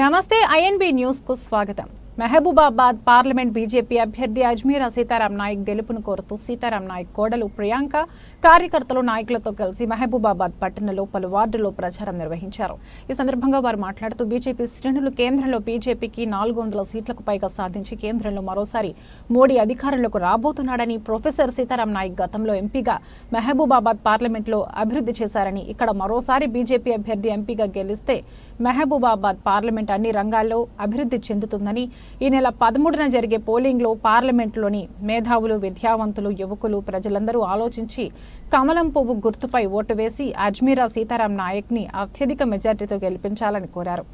నమస్తే ఐఎన్బి న్యూస్కు స్వాగతం. మహబూబాబాద్ పార్లమెంట్ బీజేపీ అభ్యర్థి అజ్మీరా సీతారాం నాయక్ గెలుపును కోరుతూ సీతారాం నాయక్ కోడలు ప్రియాంక కార్యకర్తలు నాయకులతో కలిసి మహబూబాబాద్ పట్టణంలో పలు వార్డుల్లో ప్రచారం నిర్వహించారు. ఈ సందర్భంగా వారు మాట్లాడుతూ బీజేపీ శ్రేణులు కేంద్రంలో బీజేపీకి నాలుగు వందల సీట్లకు పైగా సాధించి కేంద్రంలో మరోసారి మోడీ అధికారంలోకి రాబోతున్నాడని ప్రొఫెసర్ సీతారాం నాయక్ గతంలో ఎంపీగా మహబూబాబాద్ పార్లమెంట్లో అభివృద్ధి చేశారని ఇక్కడ మరోసారి బీజేపీ అభ్యర్థి ఎంపీగా గెలిస్తే మహబూబాబాద్ పార్లమెంట్ అన్ని రంగాల్లో అభివృద్ధి చెందుతుందని ఈ నెల పదమూడున జరిగే పోలింగ్లో పార్లమెంట్లోని మేధావులు విద్యావంతులు యువకులు ప్రజలందరూ ఆలోచించి కమలం పువ్వు గుర్తుపై ఓటు వేసి అజ్మీరా సీతారాం నాయక్ని అత్యధిక మెజార్టీతో గెలిపించాలని కోరారు.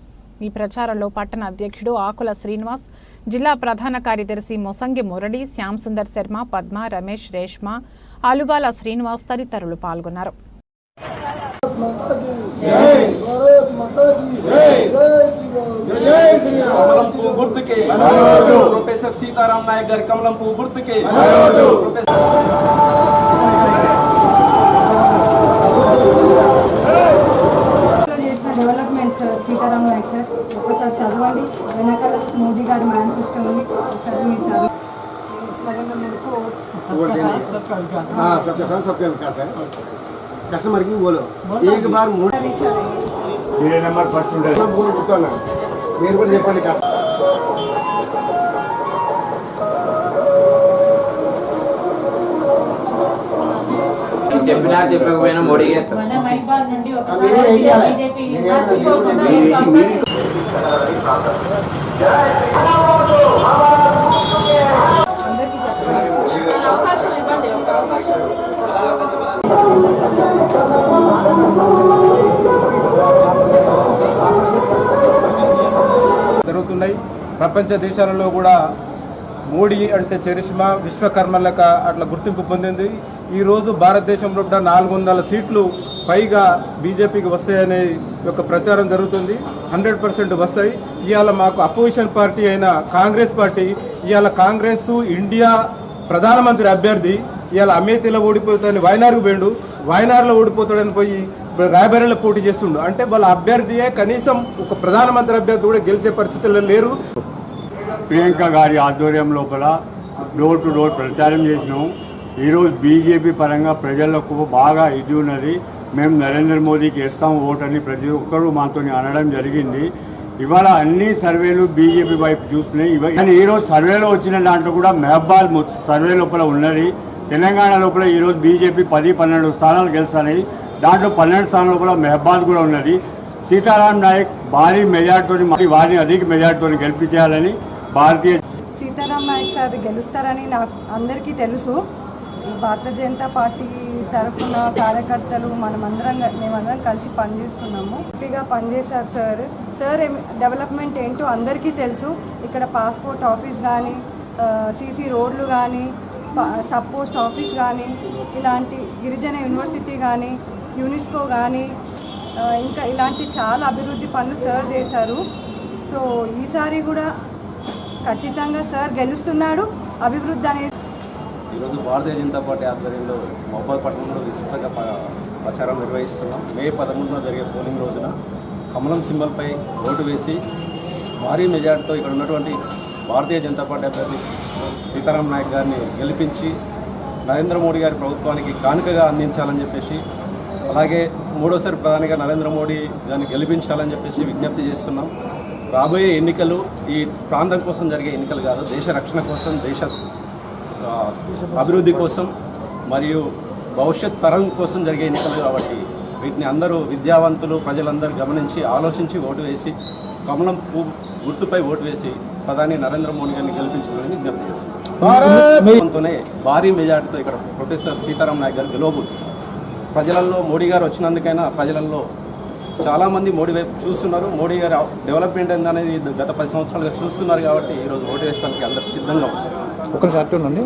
ఈ ప్రచారంలో పట్టణ అధ్యక్షుడు ఆకుల శ్రీనివాస్ జిల్లా ప్రధాన కార్యదర్శి మొసంగి మురళి శ్యామ్ సుందర్ శర్మ పద్మ రమేష్ రేష్మ అలువాల శ్రీనివాస్ తదితరులు పాల్గొన్నారు. గుర్తుకే ప్రొఫెసర్ సీతారాం నాయక్ గారి కమలం పువ్వు గుర్తుకే ప్రొఫెసర్ లో చేసిన development sir Sitaram Nayak sir ఒకసారి చదవండి వెనకాల మోదీ గారి మేనిఫెస్టో ఉంది ఒకసారి మీరు చదవండి నరేంద్ర మోడీ हाँ सबके साथ सबके विकास है कस्टमर की बोलो एक बार మూడు అది సార్ సీరియల్ నెంబర్ ఫస్ట్ ఉంటుంది बोल కూర్చోనా మీరు కూడా చెప్పండి కస్టమర్ చెప్పినా చెప్పకపోయినా మోడీ చేస్తాం మన జరుగుతున్నాయి ప్రపంచ దేశాలలో కూడా మోడీ అంటే చరిష్మా విశ్వకర్మలక అట్లా గుర్తింపు పొందింది. ఈరోజు భారతదేశంలో కూడా నాలుగు వందల సీట్లు పైగా బీజేపీకి వస్తాయనే యొక్క ప్రచారం జరుగుతుంది. హండ్రెడ్ పర్సెంట్ వస్తాయి. ఇవాళ మాకు అపోజిషన్ పార్టీ అయిన కాంగ్రెస్ పార్టీ ఇవాళ కాంగ్రెస్ ఇండియా ప్రధానమంత్రి అభ్యర్థి ఇవాళ అమేథీలో ఓడిపోతాడని వాయనార్కు పోయిండు. వాయనార్లో ఓడిపోతాడని పోయి రాయబరేలో పోటీ చేస్తుండు. అంటే వాళ్ళ అభ్యర్థియే కనీసం ఒక ప్రధానమంత్రి అభ్యర్థి కూడా గెలిచే పరిస్థితుల్లో లేరు. ప్రియాంక గారి ఆధ్వర్యం లోపల డోర్ టు డోర్ ప్రచారం చేసినాం. ఈరోజు బీజేపీ పరంగా ప్రజలకు బాగా ఇది ఉన్నది. మేము నరేంద్ర మోదీకి ఇస్తాం ఓటని ప్రతి ఒక్కరూ మాతో అనడం జరిగింది. ఇవాళ అన్ని సర్వేలు బీజేపీ వైపు చూస్తున్నాయి. ఇవ- కానీ ఈరోజు సర్వేలో వచ్చిన దాంట్లో కూడా మెహబాల్ సర్వే లోపల ఉన్నది. తెలంగాణ లోపల ఈరోజు బీజేపీ పది పన్నెండు స్థానాలు గెలుస్తున్నాయి దాంట్లో పన్నెండు స్థానంలో కూడా మెహబాల్ కూడా ఉన్నది. సీతారాం నాయక్ భారీ మెజార్టీని మరి వారిని అధిక మెజార్టీని గెలిపించాలని భారతీయ సీతారాం నాయక్ సార్ గెలుస్తారని నాకు అందరికీ తెలుసు. ఈ భారతీయ జనతా పార్టీ తరఫున కార్యకర్తలు మనమందరం మేమందరం కలిసి పనిచేస్తున్నాము. గట్టిగా పనిచేశారు సార్. సార్ డెవలప్మెంట్ ఏంటో అందరికీ తెలుసు. ఇక్కడ పాస్పోర్ట్ ఆఫీస్ కానీ సీసీ రోడ్లు కానీ సబ్ పోస్ట్ ఆఫీస్ కానీ ఇలాంటి గిరిజన యూనివర్సిటీ కానీ యునెస్కో కానీ ఇంకా ఇలాంటి చాలా అభివృద్ధి పనులు సార్ చేశారు. సో ఈసారి కూడా ఖచ్చితంగా సార్ గెలుస్తున్నాడు. అభివృద్ధి అనేది ఈరోజు భారతీయ జనతా పార్టీ ఆధ్వర్యంలో మహబాద్ పట్టణంలో విస్తృతంగా ప్రచారం నిర్వహిస్తున్నాం. మే పదమూడున జరిగే పోలింగ్ రోజున కమలం సింబల్పై ఓటు వేసి భారీ మెజార్టీతో ఇక్కడ ఉన్నటువంటి భారతీయ జనతా పార్టీ అభ్యర్థి సీతారాం నాయక్ గారిని గెలిపించి నరేంద్ర మోడీ గారి ప్రభుత్వానికి కానుకగా అందించాలని చెప్పేసి అలాగే మూడోసారి ప్రధానిగా నరేంద్ర మోడీ గారిని గెలిపించాలని చెప్పేసి విజ్ఞప్తి చేస్తున్నాం. రాబోయే ఎన్నికలు ఈ ప్రాంతం కోసం జరిగే ఎన్నికలు కాదు దేశ రక్షణ కోసం దేశ అభివృద్ధి కోసం మరియు భవిష్యత్ తరం కోసం జరిగే ఎన్నికలు కాబట్టి వీటిని అందరూ విద్యావంతులు ప్రజలందరూ గమనించి ఆలోచించి ఓటు వేసి కమలం గుర్తుపై ఓటు వేసి ప్రధాని నరేంద్ర మోడీ గారిని గెలిపించాలని విజ్ఞప్తి చేస్తున్నాం. భారీ మెజార్టీతో ఇక్కడ ప్రొఫెసర్ సీతారాం నాయక్ గారు గెలవబోతున్నారు. ప్రజలలో మోడీ గారు వచ్చినందుకైనా ప్రజలలో చాలామంది మోడీ వైపు చూస్తున్నారు. మోడీ గారు డెవలప్మెంట్ అనేది గత పది సంవత్సరాలుగా చూస్తున్నారు కాబట్టి ఈరోజు ఓటు వేస్తానికి అందరు సిద్ధంగా ఉన్నారు. ఒకసారి ఉండండి.